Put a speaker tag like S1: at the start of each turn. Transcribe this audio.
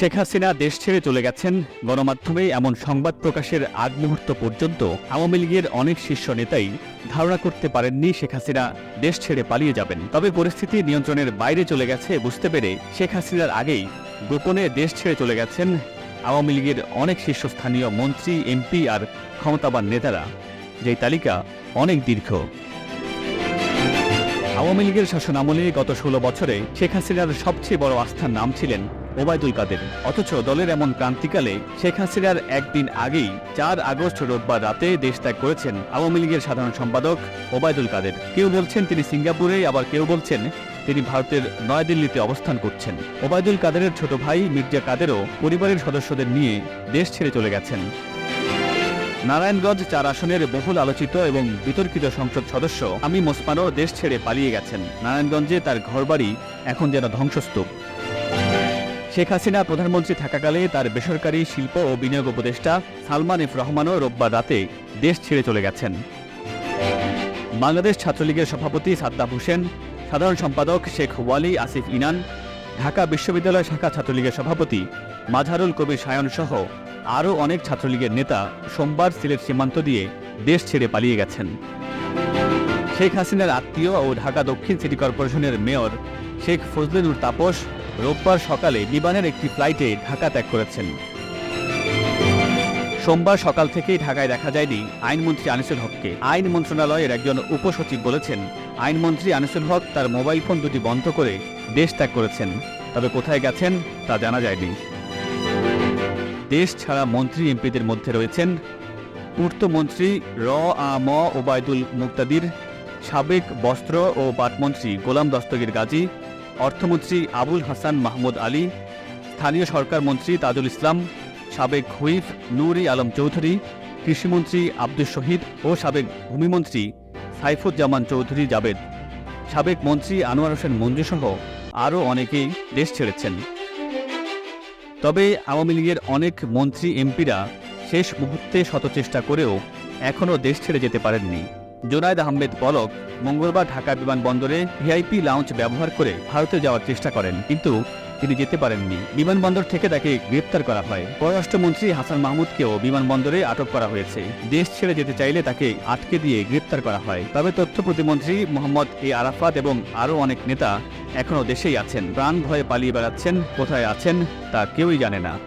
S1: শেখ হাসিনা দেশ ছেড়ে চলে গেছেন। গণমাধ্যমে এমন সংবাদ প্রকাশের আগ মুহূর্ত পর্যন্ত আওয়ামী লীগের অনেক শীর্ষ নেতাই ধারণা করতে পারেননি শেখ হাসিনা দেশ ছেড়ে পালিয়ে যাবেন। তবে পরিস্থিতি নিয়ন্ত্রণের বাইরে চলে গেছে বুঝতে পেরে শেখ হাসিনার আগেই গোপনে দেশ ছেড়ে চলে গেছেন আওয়ামী লীগের অনেক শীর্ষস্থানীয় মন্ত্রী, এমপি আর ক্ষমতাবান নেতারা। যেই তালিকা অনেক দীর্ঘ। আওয়ামী লীগের শাসন আমলে গত ষোলো বছরে শেখ হাসিনার সবচেয়ে বড় আস্থার নাম ছিলেন ওবায়দুল কাদের। অথচ দলের এমন ক্রান্তিকালে শেখ হাসিনার একদিন আগেই চার আগস্ট রোববার রাতে দেশ ত্যাগ করেছেন আওয়ামী লীগের সাধারণ সম্পাদক ওবায়দুল কাদের। কেউ বলছেন তিনি সিঙ্গাপুরে, আবার কেউ বলছেন তিনি ভারতের নয়াদিল্লিতে অবস্থান করছেন। ওবায়দুল কাদেরের ছোট ভাই মির্জা কাদেরও পরিবারের সদস্যদের নিয়ে দেশ ছেড়ে চলে গেছেন। নারায়ণগঞ্জ চার আসনের বহুল আলোচিত এবং বিতর্কিত সংসদ সদস্য আমি মোসমানও দেশ ছেড়ে পালিয়ে গেছেন। নারায়ণগঞ্জে তার ঘরবাড়ি এখন যেন ধ্বংসস্তূপ। শেখ হাসিনা প্রধানমন্ত্রী থাকাকালে তার বেসরকারি শিল্প ও বিনিয়োগ উপদেষ্টা সালমান এফ রহমানও রোববার রাতে দেশ ছেড়ে চলে গেছেন। বাংলাদেশ ছাত্রলীগের সভাপতি সাদ্দাম হোসেন, সাধারণ সম্পাদক শেখ ওয়ালি আসিফ ইনান, ঢাকা বিশ্ববিদ্যালয় শাখা ছাত্রলীগের সভাপতি মাঝারুল কবির সায়ন সহ আরও অনেক ছাত্রলীগের নেতা সোমবার সিলেট সীমান্ত দিয়ে দেশ ছেড়ে পালিয়ে গেছেন। শেখ হাসিনার আত্মীয় ও ঢাকা দক্ষিণ সিটি কর্পোরেশনের মেয়র শেখ ফজলুর তাপস রোববার সকালে বিমানের একটি ফ্লাইটে ঢাকা ত্যাগ করেছেন। সোমবার সকাল থেকেই ঢাকায় দেখা যায়নি আইনমন্ত্রী আনিসুল হককে। আইন মন্ত্রণালয়ের একজন উপসচিব বলেছেন, আইনমন্ত্রী আনিসুল হক তার মোবাইল ফোন দুটি বন্ধ করে দেশ ত্যাগ করেছেন। তবে কোথায় গেছেন তা জানা যায়নি। দেশ ছাড়া মন্ত্রী এমপিদের মধ্যে রয়েছেন পূর্তমন্ত্রী র আ ম ওবায়দুল মুক্তাদির, সাবেক বস্ত্র ও পাটমন্ত্রী গোলাম দস্তগীর গাজী, অর্থমন্ত্রী আবুল হাসান মাহমুদ আলী, স্থানীয় সরকার মন্ত্রী তাজুল ইসলাম, সাবেক হুইফ নুরি আলম চৌধুরী, কৃষিমন্ত্রী আব্দুল শহীদ ও সাবেক ভূমিমন্ত্রী সাইফুজ্জামান চৌধুরী জাবেদ। সাবেক মন্ত্রী আনোয়ার হোসেন মঞ্জুসহ আরও অনেকেই দেশ ছেড়েছেন। তবে আওয়ামী লীগের অনেক মন্ত্রী এমপিরা শেষ মুহূর্তে শতচেষ্টা করেও এখনও দেশ ছেড়ে যেতে পারেননি। জোনায়দ আহমেদ পলক মঙ্গলবার ঢাকা বিমানবন্দরে ভিআইপি লাউঞ্জ ব্যবহার করে ভারতে যাওয়ার চেষ্টা করেন। কিন্তু তিনি যেতে পারেননি। বিমানবন্দর থেকে তাকে গ্রেপ্তার করা হয়। পররাষ্ট্রমন্ত্রী হাসান মাহমুদকেও বিমানবন্দরে আটক করা হয়েছে। দেশ ছেড়ে যেতে চাইলে তাকে আটকে দিয়ে গ্রেপ্তার করা হয়। তবে তথ্য প্রতিমন্ত্রী মোহাম্মদ এ আরাফাত এবং আরও অনেক নেতা এখনও দেশেই আছেন। প্রাণ ভয়ে পালিয়ে বেড়াচ্ছেন, কোথায় আছেন তা কেউই জানে না।